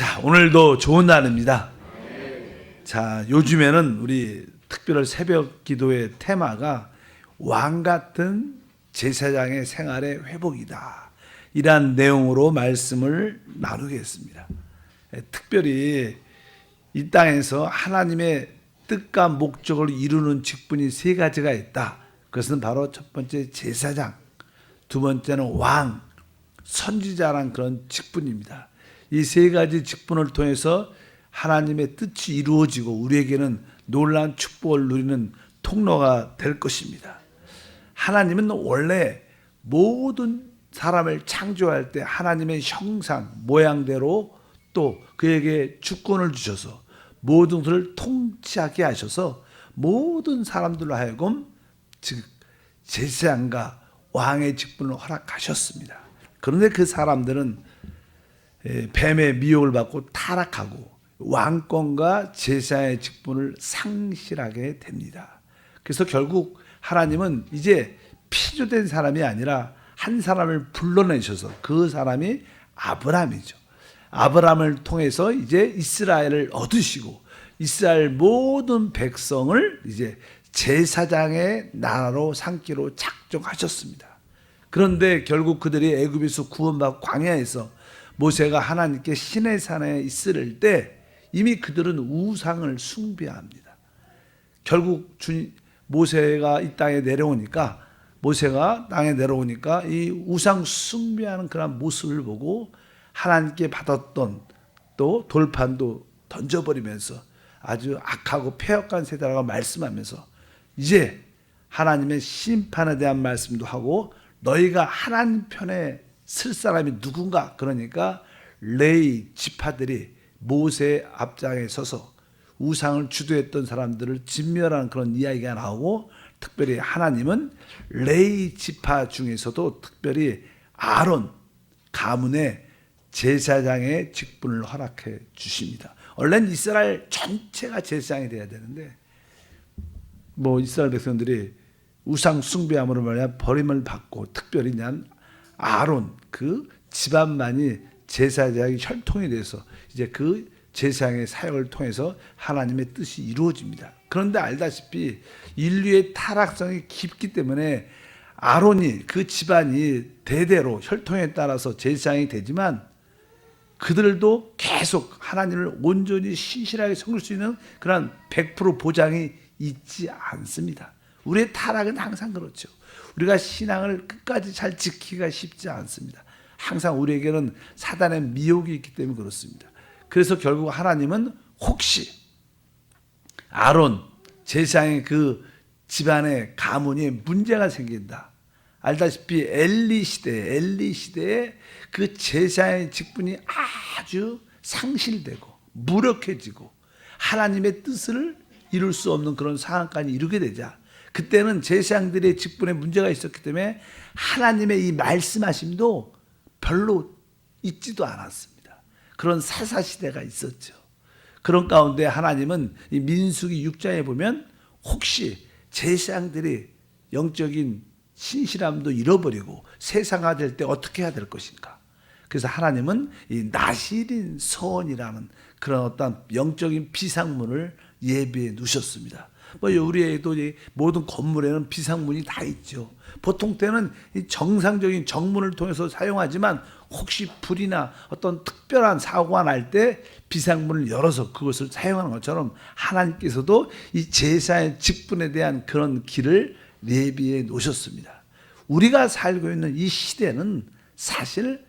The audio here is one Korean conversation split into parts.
자, 오늘도 좋은 날입니다. 자, 요즘에는 우리 특별 새벽 기도의 테마가 왕 같은 제사장의 생활의 회복이다. 이러한 내용으로 말씀을 나누겠습니다. 예, 특별히 이 땅에서 하나님의 뜻과 목적을 이루는 직분이 세 가지가 있다. 그것은 바로 첫 번째 제사장, 두 번째는 왕, 선지자란 그런 직분입니다. 이 세 가지 직분을 통해서 하나님의 뜻이 이루어지고 우리에게는 놀라운 축복을 누리는 통로가 될 것입니다. 하나님은 원래 모든 사람을 창조할 때 하나님의 형상, 모양대로 또 그에게 주권을 주셔서 모든 것을 통치하게 하셔서 모든 사람들로 하여금 즉 제사장과 왕의 직분을 허락하셨습니다. 그런데 그 사람들은 예, 뱀의 미혹을 받고 타락하고 왕권과 제사의 직분을 상실하게 됩니다. 그래서 결국 하나님은 이제 필요된 사람이 아니라 한 사람을 불러내셔서 그 사람이 아브라함이죠. 아브라함을 통해서 이제 이스라엘을 얻으시고 이스라엘 모든 백성을 이제 제사장의 나라로 삼기로 작정하셨습니다. 그런데 결국 그들이 애굽에서 구원받고 광야에서 모세가 하나님께 신의 산에 있을 때 이미 그들은 우상을 숭배합니다. 결국 주 모세가 이 땅에 내려오니까 모세가 땅에 내려오니까 이 우상 숭배하는 그런 모습을 보고 하나님께 받았던 또 돌판도 던져버리면서 아주 악하고 폐역한 세대라고 말씀하면서 이제 하나님의 심판에 대한 말씀도 하고 너희가 하나님 편에 쓸 사람이 누군가 그러니까 레이 지파들이 모세 앞장에 서서 우상을 주도했던 사람들을 진멸하는 그런 이야기가 나오고 특별히 하나님은 레이 지파 중에서도 특별히 아론 가문의 제사장의 직분을 허락해 주십니다. 원래는 이스라엘 전체가 제사장이 돼야 되는데 뭐 이스라엘 백성들이 우상 숭배함으로 말이야 버림을 받고 특별히 난 아론 그 집안만이 제사장의 혈통이 돼서 이제 그 제사장의 사역을 통해서 하나님의 뜻이 이루어집니다. 그런데 알다시피 인류의 타락성이 깊기 때문에 아론이 그 집안이 대대로 혈통에 따라서 제사장이 되지만 그들도 계속 하나님을 온전히 신실하게 섬길 수 있는 그런 100% 보장이 있지 않습니다. 우리의 타락은 항상 그렇죠. 우리가 신앙을 끝까지 잘 지키기가 쉽지 않습니다. 항상 우리에게는 사단의 미혹이 있기 때문에 그렇습니다. 그래서 결국 하나님은 혹시 아론 제사장의 그 집안의 가문이 문제가 생긴다. 알다시피 엘리 시대, 엘리 시대에 그 제사의 직분이 아주 상실되고 무력해지고 하나님의 뜻을 이룰 수 없는 그런 상황까지 이루게 되자 그때는 제사장들의 직분에 문제가 있었기 때문에 하나님의 이 말씀하심도 별로 있지도 않았습니다. 그런 사사 시대가 있었죠. 그런 가운데 하나님은 이 민수기 6장에 보면 혹시 제사장들이 영적인 신실함도 잃어버리고 세상화 될 때 어떻게 해야 될 것인가? 그래서 하나님은 이 나시린 서원이라는 그런 어떤 영적인 비상문을 예비해 두셨습니다. 뭐 우리에도 모든 건물에는 비상문이 다 있죠. 보통 때는 정상적인 정문을 통해서 사용하지만 혹시 불이나 어떤 특별한 사고가 날 때 비상문을 열어서 그것을 사용하는 것처럼 하나님께서도 이 제사의 직분에 대한 그런 길을 내비해 놓으셨습니다. 우리가 살고 있는 이 시대는 사실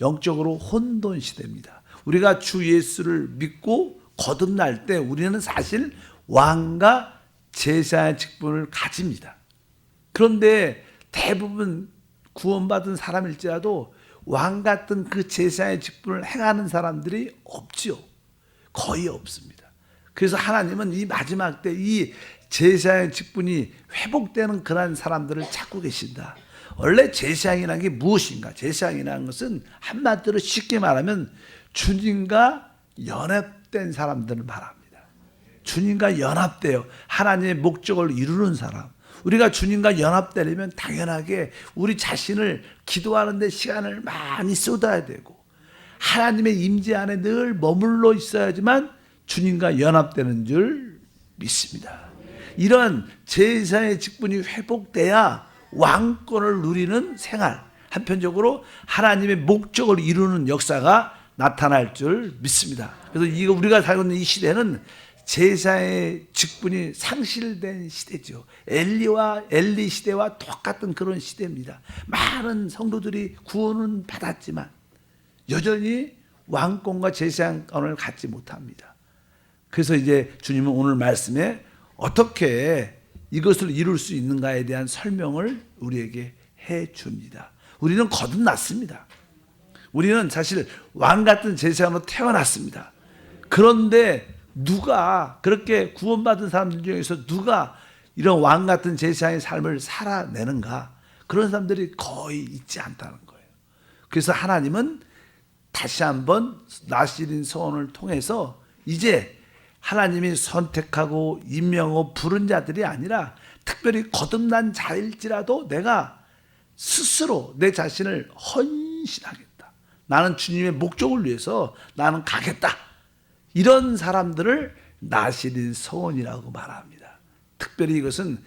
영적으로 혼돈 시대입니다. 우리가 주 예수를 믿고 거듭날 때 우리는 사실 왕과 제사의 직분을 가집니다. 그런데 대부분 구원받은 사람일지라도 왕 같은 그 제사의 직분을 행하는 사람들이 없죠. 거의 없습니다. 그래서 하나님은 이 마지막 때 이 제사의 직분이 회복되는 그러한 사람들을 찾고 계신다. 원래 제사장이라는 게 무엇인가? 제사장이라는 것은 한마디로 쉽게 말하면 주님과 연합된 사람들을 말합니다. 주님과 연합되어 하나님의 목적을 이루는 사람. 우리가 주님과 연합되려면 당연하게 우리 자신을 기도하는데 시간을 많이 쏟아야 되고 하나님의 임재 안에 늘 머물러 있어야지만 주님과 연합되는 줄 믿습니다. 이러한 제사의 직분이 회복돼야 왕권을 누리는 생활, 한편적으로 하나님의 목적을 이루는 역사가 나타날 줄 믿습니다. 그래서 이거 우리가 살고 있는 이 시대는 제사의 직분이 상실된 시대죠. 엘리와 엘리 시대와 똑같은 그런 시대입니다. 많은 성도들이 구원은 받았지만 여전히 왕권과 제사권을 갖지 못합니다. 그래서 이제 주님은 오늘 말씀에 어떻게 이것을 이룰 수 있는가에 대한 설명을 우리에게 해 줍니다. 우리는 거듭났습니다. 우리는 사실 왕 같은 제사장으로 태어났습니다. 그런데 누가 그렇게 구원받은 사람들 중에서 누가 이런 왕 같은 제사장의 삶을 살아내는가? 그런 사람들이 거의 있지 않다는 거예요. 그래서 하나님은 다시 한번 나시린 소원을 통해서 이제 하나님이 선택하고 임명하고 부른 자들이 아니라 특별히 거듭난 자일지라도 내가 스스로 내 자신을 헌신하겠다. 나는 주님의 목적을 위해서 나는 가겠다. 이런 사람들을 나시린 서원이라고 말합니다. 특별히 이것은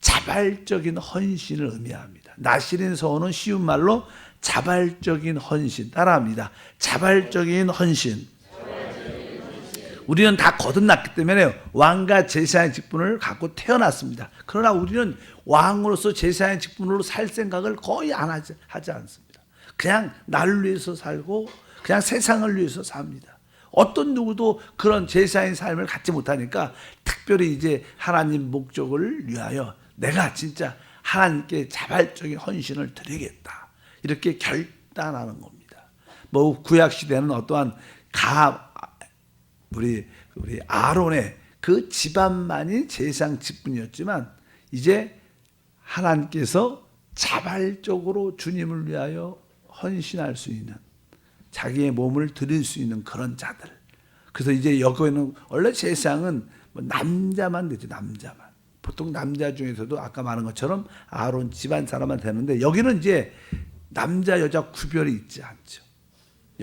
자발적인 헌신을 의미합니다. 나시린 서원은 쉬운 말로 자발적인 헌신 따라합니다. 자발적인 헌신. 우리는 다 거듭났기 때문에 왕과 제사의 직분을 갖고 태어났습니다. 그러나 우리는 왕으로서 제사의 직분으로 살 생각을 거의 안 하지, 하지 않습니다. 그냥 나를 위해서 살고 그냥 세상을 위해서 삽니다. 어떤 누구도 그런 제사의 삶을 갖지 못하니까 특별히 이제 하나님 목적을 위하여 내가 진짜 하나님께 자발적인 헌신을 드리겠다. 이렇게 결단하는 겁니다. 뭐 구약 시대는 어떠한 가 우리 우리 아론의 그 집안만이 제상 직분이었지만 이제 하나님께서 자발적으로 주님을 위하여 헌신할 수 있는 자기의 몸을 드릴 수 있는 그런 자들. 그래서 이제 여기는 원래 제상은 뭐 남자만 되죠 남자만. 보통 남자 중에서도 아까 말한 것처럼 아론 집안 사람만 되는데 여기는 이제 남자 여자 구별이 있지 않죠.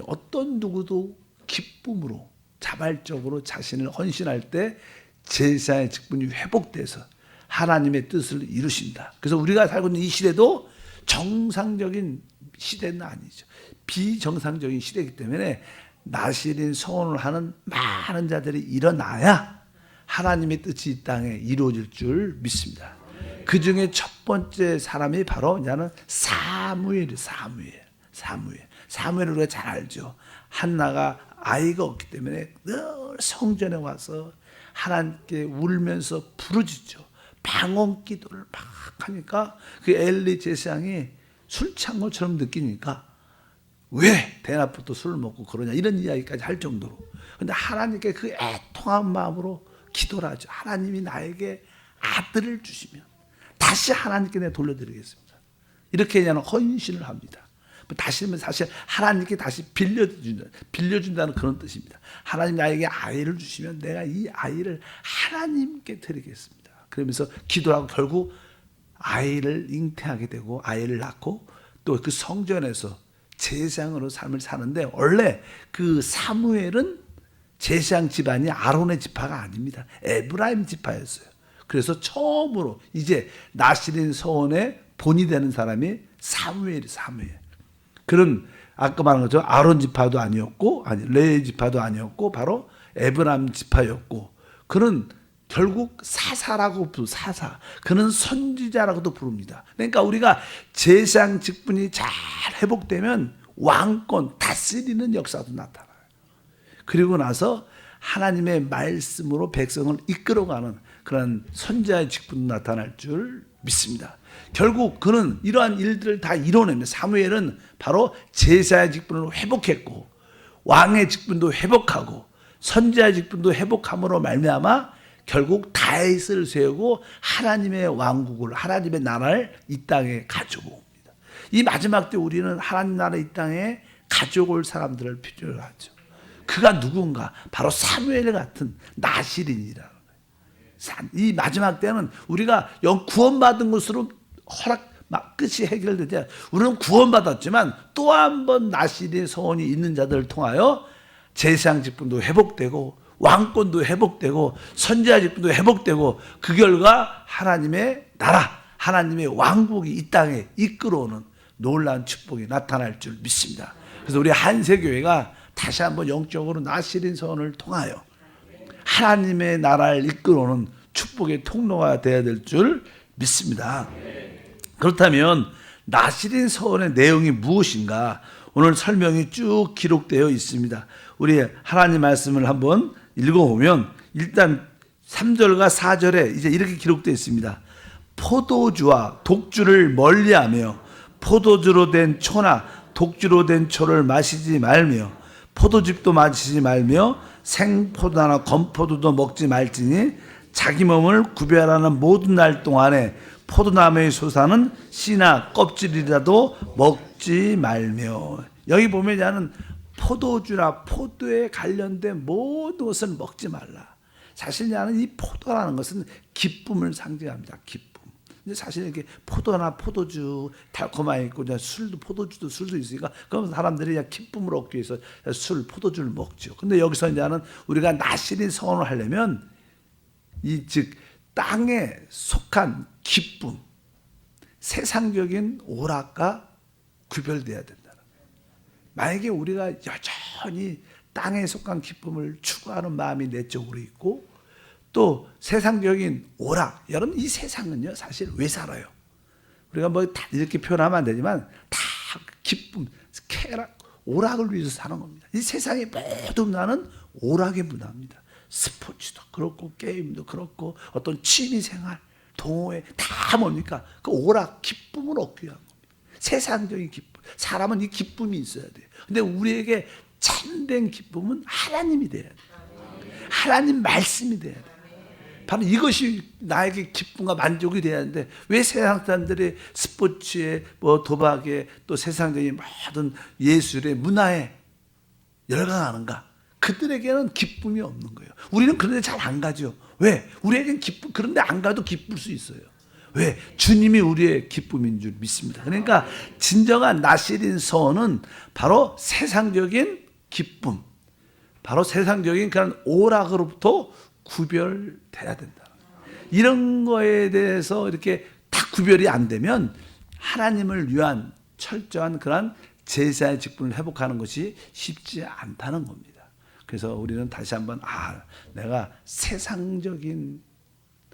어떤 누구도 기쁨으로 자발적으로 자신을 헌신할 때 제사의 직분이 회복돼서 하나님의 뜻을 이루신다. 그래서 우리가 살고 있는 이 시대도 정상적인 시대는 아니죠. 비정상적인 시대이기 때문에 나시린 서원을 하는 많은 자들이 일어나야 하나님의 뜻이 이 땅에 이루어질 줄 믿습니다. 그 중에 첫 번째 사람이 바로 나는 사무엘, 사무엘, 사무엘. 사무엘을 우리가 잘 알죠. 한나가 아이가 없기 때문에 늘 성전에 와서 하나님께 울면서 부르짖죠. 방언 기도를 막 하니까 그 엘리 제사장이 술 취한 것처럼 느끼니까 왜 대낮부터 술을 먹고 그러냐 이런 이야기까지 할 정도로. 근데 하나님께 그 애통한 마음으로 기도를 하죠. 하나님이 나에게 아들을 주시면 다시 하나님께 내 돌려드리겠습니다. 이렇게 그냥 헌신을 합니다. 다시는 사실 하나님께 다시 빌려준다, 빌려준다는 그런 뜻입니다. 하나님 나에게 아이를 주시면 내가 이 아이를 하나님께 드리겠습니다. 그러면서 기도하고 결국 아이를 잉태하게 되고 아이를 낳고 또 그 성전에서 제사장으로 삶을 사는데 원래 그 사무엘은 제사장 집안이 아론의 지파가 아닙니다. 에브라임 지파였어요. 그래서 처음으로 이제 나시린 서원의 본이 되는 사람이 사무엘이 사무엘. 그런 아까 말한 것처럼 아론 지파도 아니었고 아니 레 지파도 아니었고 바로 에브람 지파였고 그는 결국 사사라고 부 사사 그는 선지자라고도 부릅니다. 그러니까 우리가 제상 직분이 잘 회복되면 왕권 다스리는 역사도 나타나요. 그리고 나서 하나님의 말씀으로 백성을 이끌어가는 그런 선자의 직분도 나타날 줄 믿습니다. 결국 그는 이러한 일들을 다 이뤄냅니다. 사무엘은 바로 제사의 직분을 회복했고 왕의 직분도 회복하고 선지자의 직분도 회복함으로 말미암아 결국 다윗을 세우고 하나님의 왕국을 하나님의 나라를 이 땅에 가지고 옵니다. 이 마지막 때 우리는 하나님 나라 이 땅에 가져올 사람들을 필요로 하죠. 그가 누군가? 바로 사무엘 같은 나시린이라는. 이 마지막 때는 우리가 영 구원받은 것으로 허락 막 끝이 해결되지 우리는 구원받았지만 또 한 번 나시린 소원이 있는 자들을 통하여 제사장 직분도 회복되고 왕권도 회복되고 선지자 직분도 회복되고 그 결과 하나님의 나라 하나님의 왕국이 이 땅에 이끌어오는 놀라운 축복이 나타날 줄 믿습니다. 그래서 우리 한세교회가 다시 한번 영적으로 나시린 소원을 통하여 하나님의 나라를 이끌어오는 축복의 통로가 되어야 될 줄 믿습니다. 그렇다면 나시린 서원의 내용이 무엇인가? 오늘 설명이 쭉 기록되어 있습니다. 우리 하나님 말씀을 한번 읽어보면 일단 3절과 4절에 이제 이렇게 기록되어 있습니다. 포도주와 독주를 멀리하며 포도주로 된 초나 독주로 된 초를 마시지 말며 포도즙도 마시지 말며 생포도나 건포도도 먹지 말지니 자기 몸을 구별하는 모든 날 동안에 포도나무의 소사는 씨나 껍질이라도 먹지 말며 여기 보면 나는 포도주나 포도에 관련된 모든 것을 먹지 말라. 사실 나는 이 포도라는 것은 기쁨을 상징합니다. 기쁨. 근데 사실 이렇게 포도나 포도주 달콤하게 있고 술도 포도주도 술도 있으니까 그럼 사람들이 그냥 기쁨을 얻기 위해서 술 포도주를 먹죠. 근데 여기서 이제는 우리가 나시린 서원을 하려면 이 즉 땅에 속한 기쁨, 세상적인 오락과 구별돼야 거예요. 만약에 우리가 여전히 땅에 속한 기쁨을 추구하는 마음이 내적으로 있고 또 세상적인 오락, 여러분 이 세상은요 사실 왜 살아요? 우리가 뭐 다 이렇게 표현하면 안 되지만 다 기쁨, 쾌락, 오락을 위해서 사는 겁니다. 이 세상에 모두 나는 오락의 문화입니다. 스포츠도 그렇고 게임도 그렇고 어떤 취미 생활, 동호회 다 뭡니까? 그 오락, 기쁨을 얻기 위한 겁니다. 세상적인 기쁨. 사람은 이 기쁨이 있어야 돼요. 근데 우리에게 참된 기쁨은 하나님이 돼야 돼요. 하나님 말씀이 돼야 돼요. 바로 이것이 나에게 기쁨과 만족이 돼야 하는데 왜 세상 사람들이 스포츠에 뭐 도박에 또 세상적인 모든 예술에 문화에 열광하는가? 그들에게는 기쁨이 없는 거예요. 우리는 그런데 잘 안 가죠. 왜? 우리에겐 기쁨 그런데 안 가도 기쁠 수 있어요. 왜? 주님이 우리의 기쁨인 줄 믿습니다. 그러니까 진정한 나시린 서원은 바로 세상적인 기쁨, 바로 세상적인 그런 오락으로부터 구별돼야 된다. 이런 거에 대해서 이렇게 다 구별이 안 되면 하나님을 위한 철저한 그런 제사의 직분을 회복하는 것이 쉽지 않다는 겁니다. 그래서 우리는 다시 한번 아 내가 세상적인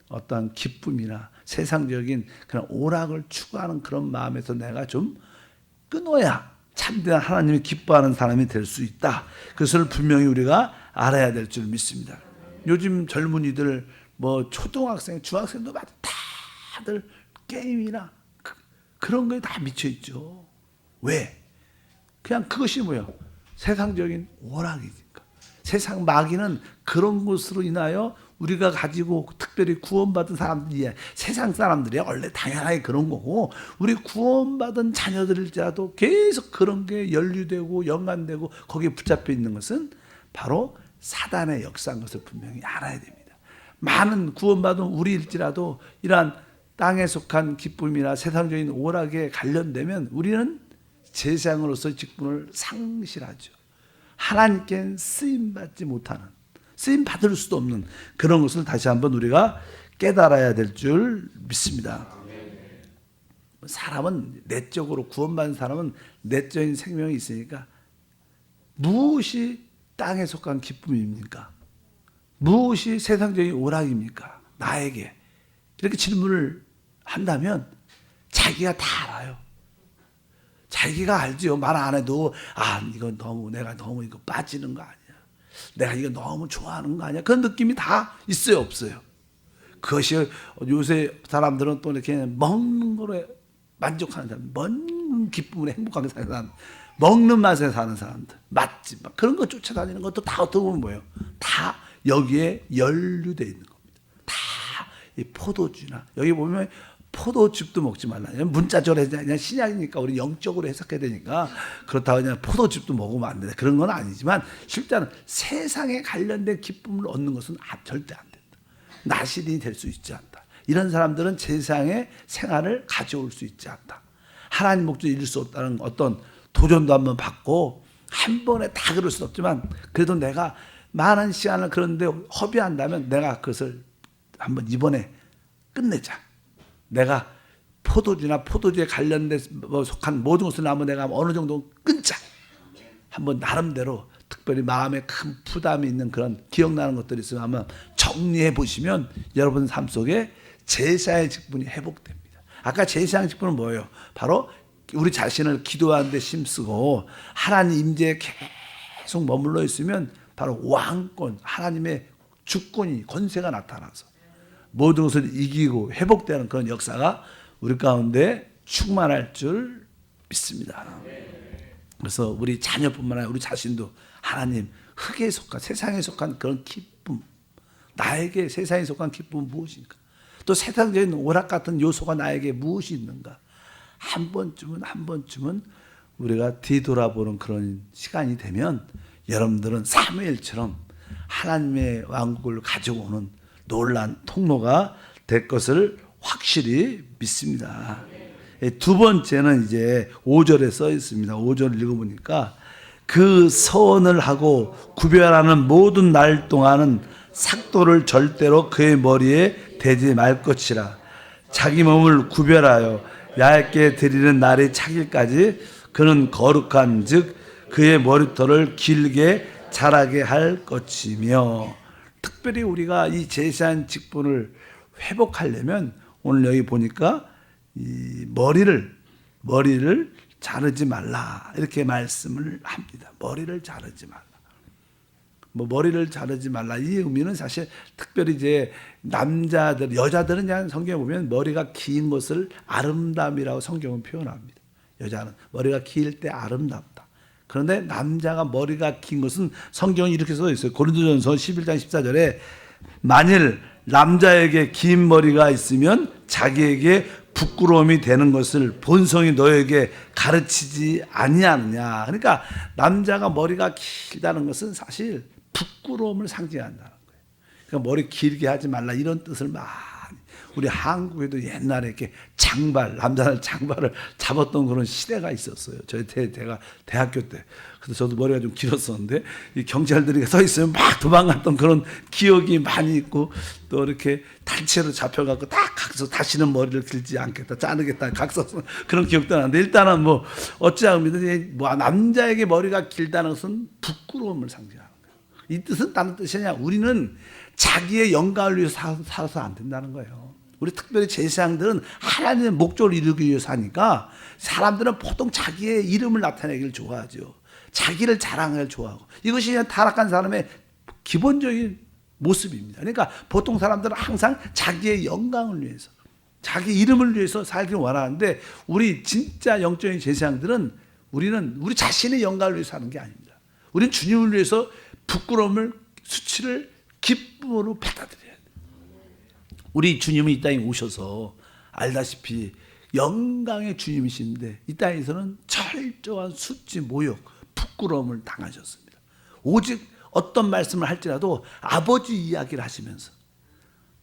어떠한 기쁨이나 세상적인 그런 오락을 추구하는 그런 마음에서 내가 좀 끊어야 참된 하나님이 기뻐하는 사람이 될 수 있다. 그것을 분명히 우리가 알아야 될 줄 믿습니다. 요즘 젊은이들 뭐 초등학생, 중학생도 다들 게임이나 그, 런 거에 다 미쳐 있죠. 왜? 그냥 그것이 뭐야? 세상적인 오락이니까. 세상 마귀는 그런 것으로 인하여 우리가 가지고 특별히 구원받은 사람들이 세상 사람들이 원래 당연하게 그런 거고 우리 구원받은 자녀들일지라도 계속 그런 게 연루되고 연관되고 거기에 붙잡혀 있는 것은 바로 사단의 역사인 것을 분명히 알아야 됩니다. 많은 구원받은 우리일지라도 이러한 땅에 속한 기쁨이나 세상적인 오락에 관련되면 우리는 제사장으로서 직분을 상실하죠. 하나님께 쓰임 받지 못하는 쓰임 받을 수도 없는 그런 것을 다시 한번 우리가 깨달아야 될 줄 믿습니다. 사람은 내적으로 구원받은 사람은 내적인 생명이 있으니까 무엇이 땅에 속한 기쁨입니까? 무엇이 세상적인 오락입니까? 나에게 이렇게 질문을 한다면 자기가 다 알아요. 자기가 알지요. 말 안 해도 아 이거 너무 내가 너무 이거 빠지는 거 아니야. 내가 이거 너무 좋아하는 거 아니야. 그런 느낌이 다 있어요, 없어요. 그것이 요새 사람들은 또 이렇게 먹는 거로 만족하는 사람, 먹는 기쁨으로 행복하게 사는 사람, 먹는 맛에 사는 사람들, 맛집 막 그런 거 쫓아다니는 것도 다 어떻게 보면 뭐예요? 다 여기에 연루돼 있는 겁니다. 다 이 포도주나 여기 보면 포도즙도 먹지 말라. 문자적으로 해서 그냥 신약이니까 우리 영적으로 해석해야 되니까 그렇다고 그냥 포도즙도 먹으면 안 된다. 그런 건 아니지만 실제는 세상에 관련된 기쁨을 얻는 것은 아, 절대 안 된다. 나실이 될 수 있지 않다. 이런 사람들은 세상에 생활을 가져올 수 있지 않다. 하나님 목적을 이룰 수 없다는 어떤 도전도 한번 받고 한 번에 다 그럴 수 없지만 그래도 내가 많은 시간을 그런데 허비한다면 내가 그것을 한번 이번에 끝내자. 내가 포도주나 포도주에 관련된 뭐 속한 모든 것을 한번 내가 어느 정도 끊자. 한번 나름대로 특별히 마음에 큰 부담이 있는 그런 기억나는 것들이 있으면 한번 정리해 보시면 여러분 삶 속에 제사의 직분이 회복됩니다. 아까 제사의 직분은 뭐예요? 바로 우리 자신을 기도하는 데 힘쓰고 하나님 임재에 계속 머물러 있으면 바로 왕권, 하나님의 주권이 권세가 나타나서 모든 것을 이기고 회복되는 그런 역사가 우리 가운데 충만할 줄 믿습니다. 그래서 우리 자녀뿐만 아니라 우리 자신도 하나님 흙에 속한 세상에 속한 그런 기쁨 나에게 세상에 속한 기쁨은 무엇인가 또 세상적인 오락 같은 요소가 나에게 무엇이 있는가 한 번쯤은 한 번쯤은 우리가 뒤돌아보는 그런 시간이 되면 여러분들은 사무엘처럼 하나님의 왕국을 가져오는 놀란 통로가 될 것을 확실히 믿습니다. 예, 두 번째는 이제 5절에 써 있습니다. 5절 읽어보니까 그 서원을 하고 구별하는 모든 날 동안은 삭도를 절대로 그의 머리에 대지 말 것이라 자기 몸을 구별하여 얇게 드리는 날이 차길까지 그는 거룩한 즉 그의 머리털을 길게 자라게 할 것이며 특별히 우리가 이 제사한 직분을 회복하려면 오늘 여기 보니까 이 머리를 머리를 자르지 말라 이렇게 말씀을 합니다. 머리를 자르지 말라. 뭐 머리를 자르지 말라 이 의미는 사실 특별히 이제 남자들 여자들은 그냥 성경에 보면 머리가 긴 것을 아름다움이라고 성경은 표현합니다. 여자는 머리가 길 때 아름답다. 그런데 남자가 머리가 긴 것은 성경은 이렇게 써 있어요. 고린도전서 11장 14절에 만일 남자에게 긴 머리가 있으면 자기에게 부끄러움이 되는 것을 본성이 너에게 가르치지 아니하느냐. 그러니까 남자가 머리가 길다는 것은 사실 부끄러움을 상징한다는 거예요. 그러니까 머리 길게 하지 말라 이런 뜻을 많이 우리 한국에도 옛날에 이렇게 장발 남자는 장발을 잡았던 그런 시대가 있었어요. 저희 대, 제가 대학교 때. 그래서 저도 머리가 좀 길었었는데 이 경찰들이 서 있으면 막 도망갔던 그런 기억이 많이 있고 또 이렇게 단체로 잡혀갖고 딱 각서 다시는 머리를 길지 않겠다 자르겠다 각서 그런 기억도 나는데 일단은 뭐 어찌하면 뭐 남자에게 머리가 길다는 것은 부끄러움을 상징하는 거예요. 이 뜻은 다른 뜻이냐? 우리는 자기의 영광을 위해서 살아서 안 된다는 거예요. 우리 특별히 제사장들은 하나님의 목적을 이루기 위해서 하니까 사람들은 보통 자기의 이름을 나타내기를 좋아하죠. 자기를 자랑을 좋아하고 이것이 타락한 사람의 기본적인 모습입니다. 그러니까 보통 사람들은 항상 자기의 영광을 위해서 자기 이름을 위해서 살기를 원하는데 우리 진짜 영적인 제사장들은 우리는 우리 자신의 영광을 위해서 하는 게 아닙니다. 우리는 주님을 위해서 부끄러움을 수치를 기쁨으로 받아들여야 돼요. 우리 주님은 이 땅에 오셔서 알다시피 영광의 주님이신데 이 땅에서는 철저한 수치, 모욕, 부끄러움을 당하셨습니다. 오직 어떤 말씀을 할지라도 아버지 이야기를 하시면서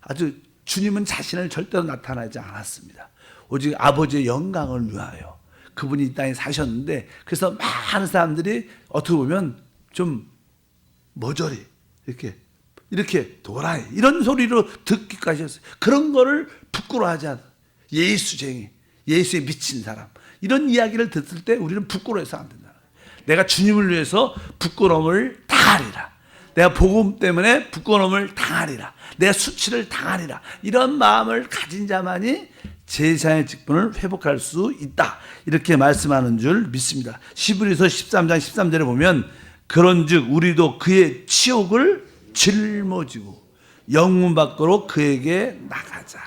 아주 주님은 자신을 절대로 나타나지 않았습니다. 오직 아버지의 영광을 위하여 그분이 이 땅에 사셨는데 그래서 많은 사람들이 어떻게 보면 좀 모조리 이렇게 이렇게 도라이 이런 소리로 듣기까지 했어요. 그런 거를 부끄러워하지 않아. 예수쟁이, 예수에 미친 사람 이런 이야기를 듣을 때 우리는 부끄러워해서 안 된다. 내가 주님을 위해서 부끄러움을 당하리라. 내가 복음 때문에 부끄러움을 당하리라. 내가 수치를 당하리라. 이런 마음을 가진 자만이 제사의 직분을 회복할 수 있다. 이렇게 말씀하는 줄 믿습니다. 시브리서 13장 13절에 보면 그런즉 우리도 그의 치욕을 짊어지고 영문 밖으로 그에게 나가자.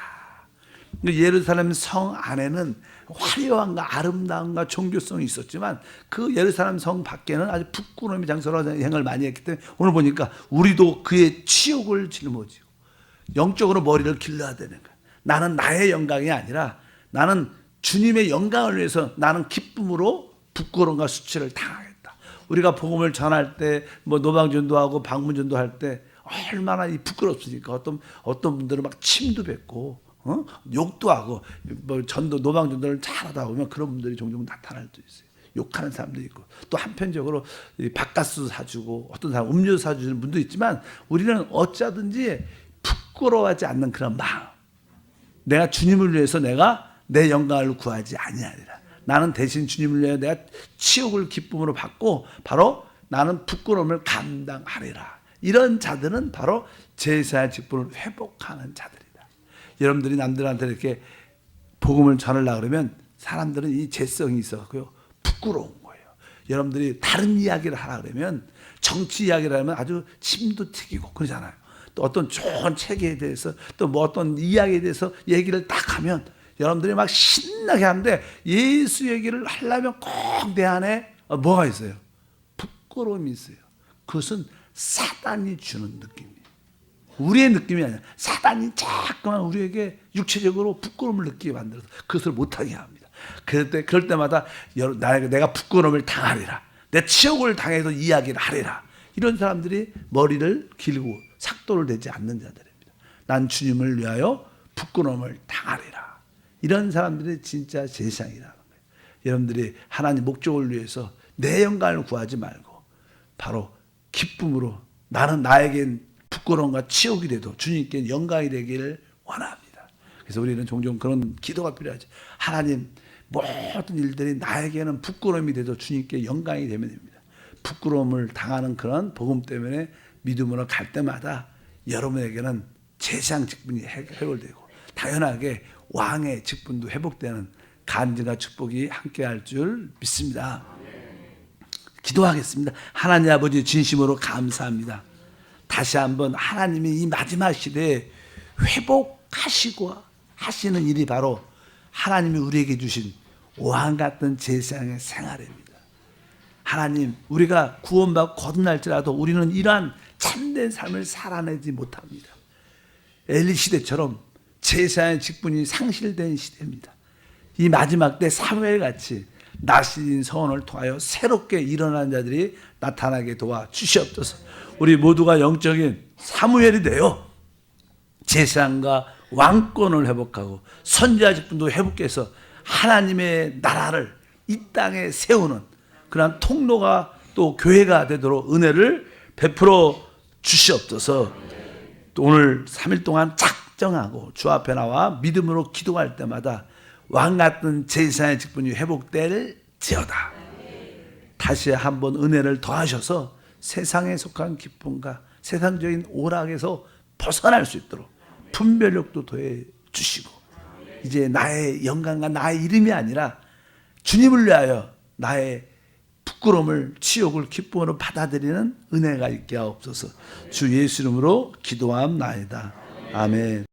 예루살렘 성 안에는 화려함과 아름다움과 종교성이 있었지만 그 예루살렘 성 밖에는 아주 부끄러움이 장소로 행을 많이 했기 때문에 오늘 보니까 우리도 그의 치욕을 짊어지고 영적으로 머리를 길러야 되는 거야. 나는 나의 영광이 아니라 나는 주님의 영광을 위해서 나는 기쁨으로 부끄러움과 수치를 당하겠다. 우리가 복음을 전할 때 뭐 노방 전도 하고 방문 전도 할 때 얼마나 이 부끄럽습니까? 어떤 어떤 분들은 막 침도 뱉고 어? 욕도 하고 뭐 전도 노방 전도를 잘하다 보면 그런 분들이 종종 나타날 수 있어요. 욕하는 사람도 있고 또 한편적으로 이 바카스 사주고 어떤 사람 음료 사주는 분도 있지만 우리는 어쩌든지 부끄러워하지 않는 그런 마음. 내가 주님을 위해서 내가 내 영광을 구하지 아니하리라. 나는 대신 주님을 위해 내가 치욕을 기쁨으로 받고 바로 나는 부끄러움을 감당하리라. 이런 자들은 바로 제사의 직분을 회복하는 자들이다. 여러분들이 남들한테 이렇게 복음을 전하려 그러면 사람들은 이 재성이 있어서요 부끄러운 거예요. 여러분들이 다른 이야기를 하라 그러면 정치 이야기를 하면 아주 침도 튀기고 그러잖아요. 또 어떤 좋은 책에 대해서 또 뭐 어떤 이야기에 대해서 얘기를 딱 하면 여러분들이 막 신나게 하는데 예수 얘기를 하려면 꼭 내 안에 어, 뭐가 있어요? 부끄러움이 있어요. 그것은 사단이 주는 느낌이에요. 우리의 느낌이 아니라 사단이 자꾸만 우리에게 육체적으로 부끄러움을 느끼게 만들어서 그것을 못하게 합니다. 그럴 때 그럴 때마다 나에게 내가 부끄러움을 당하리라. 내 치욕을 당해서 이야기를 하리라. 이런 사람들이 머리를 길고 삭도를 내지 않는 자들입니다. 난 주님을 위하여 부끄러움을 당하리라. 이런 사람들이 진짜 제사장이라는 거예요. 여러분들이 하나님 목적을 위해서 내 영광을 구하지 말고 바로 기쁨으로 나는 나에겐 부끄러움과 치욕이 돼도 주님께 영광이 되기를 원합니다. 그래서 우리는 종종 그런 기도가 필요하죠. 하나님 모든 일들이 나에게는 부끄러움이 돼도 주님께 영광이 되면 됩니다. 부끄러움을 당하는 그런 복음 때문에 믿음으로 갈 때마다 여러분에게는 제상 직분이 해- 해결되고 당연하게 왕의 직분도 회복되는 간증과 축복이 함께할 줄 믿습니다. 기도하겠습니다. 하나님 아버지 진심으로 감사합니다. 다시 한번 하나님이 이 마지막 시대에 회복하시고 하시는 일이 바로 하나님이 우리에게 주신 왕 같은 제사장의 생활입니다. 하나님, 우리가 구원받고 거듭날지라도 우리는 이러한 참된 삶을 살아내지 못합니다. 엘리 시대처럼 제사의 직분이 상실된 시대입니다. 이 마지막 때 사무엘 같이 나시린 서원을 통하여 새롭게 일어난 자들이 나타나게 도와 주시옵소서. 우리 모두가 영적인 사무엘이 되어 재산과 왕권을 회복하고 선지자 직분도 회복해서 하나님의 나라를 이 땅에 세우는 그러한 통로가 또 교회가 되도록 은혜를 베풀어 주시옵소서. 또 오늘 3일 동안 작정하고 주 앞에 나와 믿음으로 기도할 때마다 왕 같은 제사의 직분이 회복될 지어다. 다시 한번 은혜를 더하셔서 세상에 속한 기쁨과 세상적인 오락에서 벗어날 수 있도록 분별력도 더해 주시고 이제 나의 영광과 나의 이름이 아니라 주님을 위하여 나의 부끄러움을 치욕을 기쁨으로 받아들이는 은혜가 있게 하옵소서. 주 예수 이름으로 기도함 나이다. 아멘